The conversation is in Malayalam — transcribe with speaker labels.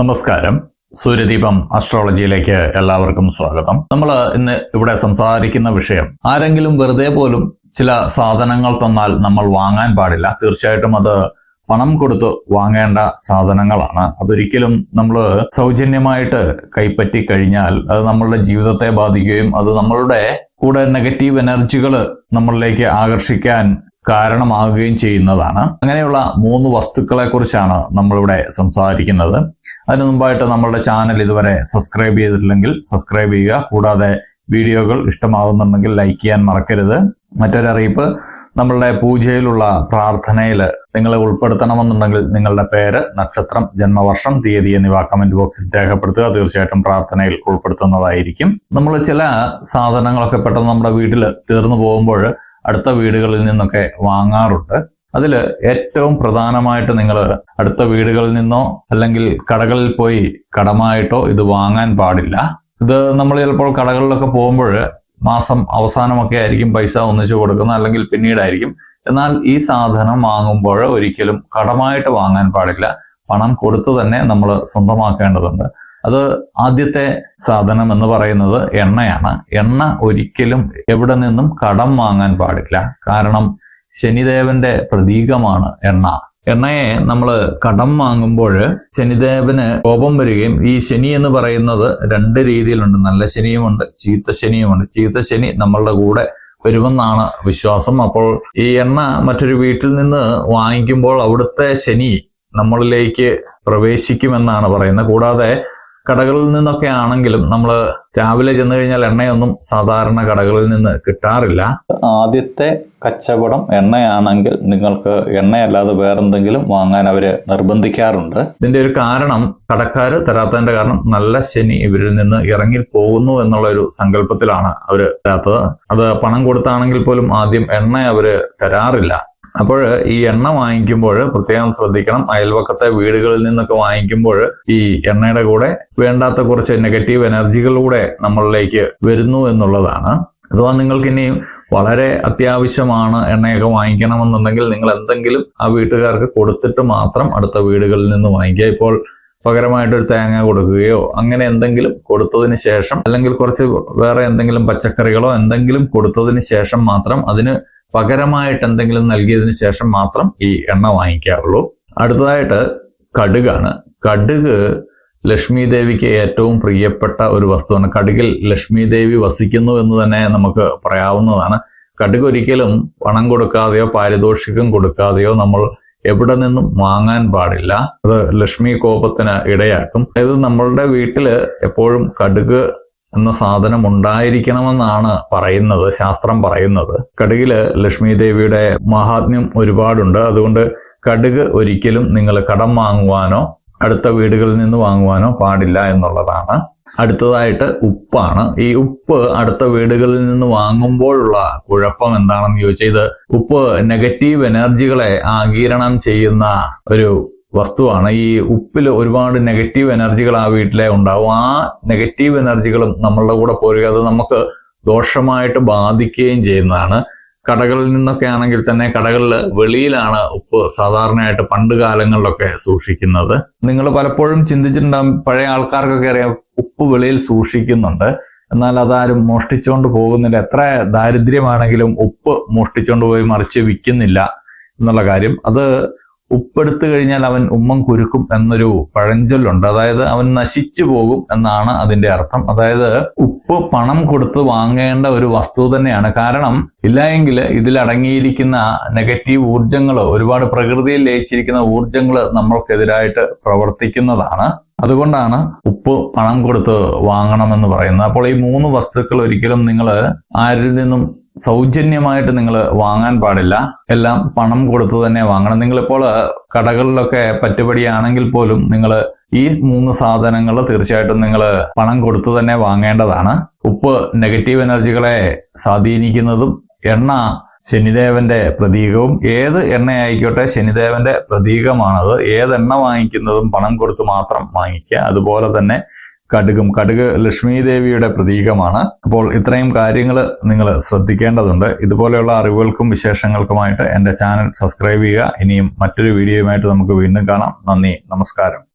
Speaker 1: നമസ്കാരം. സൂര്യദീപം അസ്ട്രോളജിയിലേക്ക് എല്ലാവർക്കും സ്വാഗതം. നമ്മൾ ഇന്ന് ഇവിടെ സംസാരിക്കുന്ന വിഷയം ആരെങ്കിലും വെറുതെ പോലും ചില സാധനങ്ങൾ തന്നാൽ നമ്മൾ വാങ്ങാൻ പാടില്ല. തീർച്ചയായിട്ടും അത് പണം കൊടുത്ത് വാങ്ങേണ്ട സാധനങ്ങളാണ്. അതൊരിക്കലും നമ്മൾ സൗജന്യമായിട്ട് കൈപ്പറ്റി കഴിഞ്ഞാൽ അത് നമ്മളുടെ ജീവിതത്തെ ബാധിക്കുകയും അത് നമ്മളുടെ കൂടെ നെഗറ്റീവ് എനർജികൾ നമ്മളിലേക്ക് ആകർഷിക്കാൻ കാരണമാകുകയും ചെയ്യുന്നതാണ്. അങ്ങനെയുള്ള മൂന്ന് വസ്തുക്കളെ കുറിച്ചാണ് നമ്മളിവിടെ സംസാരിക്കുന്നത്. അതിനു മുമ്പായിട്ട് നമ്മളുടെ ചാനൽ ഇതുവരെ സബ്സ്ക്രൈബ് ചെയ്തിട്ടില്ലെങ്കിൽ സബ്സ്ക്രൈബ് ചെയ്യുക. കൂടാതെ വീഡിയോകൾ ഇഷ്ടമാകുന്നുണ്ടെങ്കിൽ ലൈക്ക് ചെയ്യാൻ മറക്കരുത്. മറ്റൊരറിയിപ്പ് നമ്മളുടെ പൂജയിലുള്ള പ്രാർത്ഥനയിൽ നിങ്ങളെ ഉൾപ്പെടുത്തണമെന്നുണ്ടെങ്കിൽ നിങ്ങളുടെ പേര് നക്ഷത്രം ജന്മവർഷം തീയതി എന്നിവ കമന്റ് ബോക്സിൽ രേഖപ്പെടുത്തുക. തീർച്ചയായിട്ടും പ്രാർത്ഥനയിൽ ഉൾപ്പെടുത്തുന്നതായിരിക്കും. നമ്മൾ ചില സാധനങ്ങളൊക്കെ പെട്ടെന്ന് നമ്മുടെ വീട്ടിൽ തീർന്നു പോകുമ്പോൾ അടുത്ത വീടുകളിൽ നിന്നൊക്കെ വാങ്ങാറുണ്ട്. അതിൽ ഏറ്റവും പ്രധാനമായിട്ട് നിങ്ങൾ അടുത്ത വീടുകളിൽ നിന്നോ അല്ലെങ്കിൽ കടകളിൽ പോയി കടമായിട്ടോ ഇത് വാങ്ങാൻ പാടില്ല. ഇത് നമ്മൾ ചിലപ്പോൾ കടകളിലൊക്കെ പോകുമ്പോൾ മാസം അവസാനമൊക്കെ ആയിരിക്കും പൈസ ഒന്നിച്ചു കൊടുക്കുന്നത് അല്ലെങ്കിൽ പിന്നീടായിരിക്കും. എന്നാൽ ഈ സാധനം വാങ്ങുമ്പോൾ ഒരിക്കലും കടമായിട്ട് വാങ്ങാൻ പാടില്ല. പണം കൊടുത്തു തന്നെ നമ്മൾ സ്വന്തമാക്കേണ്ടതുണ്ട്. അത് ആദ്യത്തെ സാധനം എന്ന് പറയുന്നത് എണ്ണയാണ്. എണ്ണ ഒരിക്കലും എവിടെ നിന്നും കടം വാങ്ങാൻ പാടില്ല. കാരണം ശനിദേവന്റെ പ്രതീകമാണ് എണ്ണ. എണ്ണയെ നമ്മൾ കടം വാങ്ങുമ്പോൾ ശനിദേവന് കോപം വരികയും ഈ ശനി എന്ന് പറയുന്നത് രണ്ട് രീതിയിലുണ്ട്. നല്ല ശനിയുമുണ്ട് ചീത്ത ശനിയുമുണ്ട്. ചീത്ത ശനി നമ്മളുടെ കൂടെ വരുമെന്നാണ് വിശ്വാസം. അപ്പോൾ ഈ എണ്ണ മറ്റൊരു വീട്ടിൽ നിന്ന് വാങ്ങിക്കുമ്പോൾ അവിടുത്തെ ശനി നമ്മളിലേക്ക് പ്രവേശിക്കുമെന്നാണ് പറയുന്നത്. കൂടാതെ കടകളിൽ നിന്നൊക്കെ ആണെങ്കിലും നമ്മൾ രാവിലെ ചെന്ന് കഴിഞ്ഞാൽ എണ്ണയൊന്നും സാധാരണ കടകളിൽ നിന്ന് കിട്ടാറില്ല. ആദ്യത്തെ കച്ചവടം എണ്ണയാണെങ്കിൽ നിങ്ങൾക്ക് എണ്ണയല്ലാതെ വേറെന്തെങ്കിലും വാങ്ങാൻ അവർ നിർബന്ധിക്കാറുണ്ട്. ഇതിന്റെ ഒരു കാരണം കടക്കാർ തരാത്തതിന്റെ കാരണം നല്ല ശനി ഇവരിൽ നിന്ന് ഇറങ്ങി പോകുന്നു എന്നുള്ള ഒരു സങ്കല്പത്തിലാണ് അവർ തരാത്തത്. അത് പണം കൊടുത്താണെങ്കിൽ പോലും ആദ്യം എണ്ണ അവർ തരാറില്ല. അപ്പോൾ ഈ എണ്ണ വാങ്ങിക്കുമ്പോൾ പ്രത്യേകം ശ്രദ്ധിക്കണം. അയൽവക്കത്തെ വീടുകളിൽ നിന്നൊക്കെ വാങ്ങിക്കുമ്പോൾ ഈ എണ്ണയുടെ കൂടെ വേണ്ടാത്ത കുറച്ച് നെഗറ്റീവ് എനർജികളിലൂടെ നമ്മളിലേക്ക് വരുന്നു എന്നുള്ളതാണ്. അഥവാ നിങ്ങൾക്ക് ഇനി വളരെ അത്യാവശ്യമാണ് എണ്ണയൊക്കെ വാങ്ങിക്കണമെന്നുണ്ടെങ്കിൽ നിങ്ങൾ എന്തെങ്കിലും ആ വീട്ടുകാർക്ക് കൊടുത്തിട്ട് മാത്രം അടുത്ത വീടുകളിൽ നിന്ന് വാങ്ങിക്കുക. ഇപ്പോൾ പകരമായിട്ടൊരു തേങ്ങ കൊടുക്കുകയോ അങ്ങനെ എന്തെങ്കിലും കൊടുത്തതിന് ശേഷം അല്ലെങ്കിൽ കുറച്ച് വേറെ എന്തെങ്കിലും പച്ചക്കറികളോ എന്തെങ്കിലും കൊടുത്തതിന് ശേഷം മാത്രം അതിന് പകരമായിട്ട് എന്തെങ്കിലും നൽകിയതിന് ശേഷം മാത്രം ഈ എണ്ണ വാങ്ങിക്കാറുള്ളൂ. അടുത്തതായിട്ട് കടുകാണ്. കടുക് ലക്ഷ്മി ദേവിക്ക് ഏറ്റവും പ്രിയപ്പെട്ട ഒരു വസ്തുവാണ്. കടുകിൽ ലക്ഷ്മി ദേവി വസിക്കുന്നു എന്ന് തന്നെ നമുക്ക് പറയാവുന്നതാണ്. കടുക് ഒരിക്കലും പണം കൊടുക്കാതെയോ പാരിതോഷികം കൊടുക്കാതെയോ നമ്മൾ എവിടെ നിന്നും വാങ്ങാൻ പാടില്ല. അത് ലക്ഷ്മി കോപത്തിന് ഇടയാക്കും. അതായത് നമ്മളുടെ വീട്ടിൽ എപ്പോഴും കടുക് എന്ന സാധനം ഉണ്ടായിരിക്കണമെന്നാണ് പറയുന്നത് ശാസ്ത്രം പറയുന്നത്. കടുകിൽ ലക്ഷ്മി ദേവിയുടെ മഹാത്മ്യം ഒരുപാടുണ്ട്. അതുകൊണ്ട് കടുക് ഒരിക്കലും നിങ്ങൾ കടം വാങ്ങുവാനോ അടുത്ത വീടുകളിൽ നിന്ന് വാങ്ങുവാനോ പാടില്ല എന്നുള്ളതാണ്. അടുത്തതായിട്ട് ഉപ്പാണ്. ഈ ഉപ്പ് അടുത്ത വീടുകളിൽ നിന്ന് വാങ്ങുമ്പോഴുള്ള കുഴപ്പം എന്താണെന്ന് ചോദിച്ചാൽ ഇത് ഉപ്പ് നെഗറ്റീവ് എനർജികളെ ആഗീരണം ചെയ്യുന്ന ഒരു വസ്തുവാണ്. ഈ ഉപ്പിൽ ഒരുപാട് നെഗറ്റീവ് എനർജികൾ ആ വീട്ടിലെ ഉണ്ടാവും. ആ നെഗറ്റീവ് എനർജികളും നമ്മളുടെ കൂടെ പോരുക അത് നമുക്ക് ദോഷമായിട്ട് ബാധിക്കുകയും ചെയ്യുന്നതാണ്. കടകളിൽ നിന്നൊക്കെ ആണെങ്കിൽ തന്നെ കടകളിൽ വെളിയിലാണ് ഉപ്പ് സാധാരണയായിട്ട് പണ്ട് കാലങ്ങളിലൊക്കെ സൂക്ഷിക്കുന്നത്. നിങ്ങൾ പലപ്പോഴും ചിന്തിച്ചിട്ടുണ്ടാകും പഴയ ആൾക്കാർക്കൊക്കെ അറിയാം ഉപ്പ് വെളിയിൽ സൂക്ഷിക്കുന്നുണ്ട്. എന്നാൽ അതാരും മോഷ്ടിച്ചുകൊണ്ട് പോകുന്നില്ല. എത്ര ദാരിദ്ര്യമാണെങ്കിലും ഉപ്പ് മോഷ്ടിച്ചുകൊണ്ട് പോയി മറിച്ച് വിൽക്കുന്നില്ല എന്നുള്ള കാര്യം. അത് ഉപ്പെടുത്തു കഴിഞ്ഞാൽ അവൻ ഉമ്മം കുരുക്കും എന്നൊരു പഴഞ്ചൊല്ലുണ്ട്. അതായത് അവൻ നശിച്ചു പോകും എന്നാണ് അതിന്റെ അർത്ഥം. അതായത് ഉപ്പ് പണം കൊടുത്ത് വാങ്ങേണ്ട ഒരു വസ്തു തന്നെയാണ്. കാരണം ഇല്ലായെങ്കിൽ ഇതിൽ അടങ്ങിയിരിക്കുന്ന നെഗറ്റീവ് ഊർജങ്ങൾ ഒരുപാട് പ്രകൃതിയിൽ ലയിച്ചിരിക്കുന്ന ഊർജങ്ങൾ നമ്മൾക്കെതിരായിട്ട് പ്രവർത്തിക്കുന്നതാണ്. അതുകൊണ്ടാണ് ഉപ്പ് പണം കൊടുത്ത് വാങ്ങണമെന്ന് പറയുന്നത്. അപ്പോൾ ഈ മൂന്ന് വസ്തുക്കൾ ഒരിക്കലും നിങ്ങൾ ആരിൽ നിന്നും സൗജന്യമായിട്ട് നിങ്ങൾ വാങ്ങാൻ പാടില്ല. എല്ലാം പണം കൊടുത്തു തന്നെ വാങ്ങണം. നിങ്ങളിപ്പോൾ കടകളിലൊക്കെ പറ്റുപടിയാണെങ്കിൽ പോലും നിങ്ങൾ ഈ മൂന്ന് സാധനങ്ങൾ തീർച്ചയായിട്ടും നിങ്ങൾ പണം കൊടുത്തു തന്നെ വാങ്ങേണ്ടതാണ്. ഉപ്പ് നെഗറ്റീവ് എനർജികളെ സ്വാധീനിക്കുന്നതും എണ്ണ ശനിദേവന്റെ പ്രതീകവും ഏത് എണ്ണയായിക്കോട്ടെ ശനിദേവന്റെ പ്രതീകമാണത്. ഏത് എണ്ണ വാങ്ങിക്കുന്നതും പണം കൊടുത്ത് മാത്രം വാങ്ങിക്കുക. അതുപോലെ തന്നെ കടുകും കടുക് ലക്ഷ്മി ദേവിയുടെ പ്രതീകമാണ്. അപ്പോൾ ഇത്രയും കാര്യങ്ങൾ നിങ്ങൾ ശ്രദ്ധിക്കേണ്ടതുണ്ട്. ഇതുപോലെയുള്ള അറിവുകൾക്കും വിശേഷങ്ങൾക്കുമായിട്ട് എന്റെ ചാനൽ സബ്സ്ക്രൈബ് ചെയ്യുക. ഇനിയും മറ്റൊരു വീഡിയോയുമായിട്ട് നമുക്ക് വീണ്ടും കാണാം. നന്ദി നമസ്കാരം.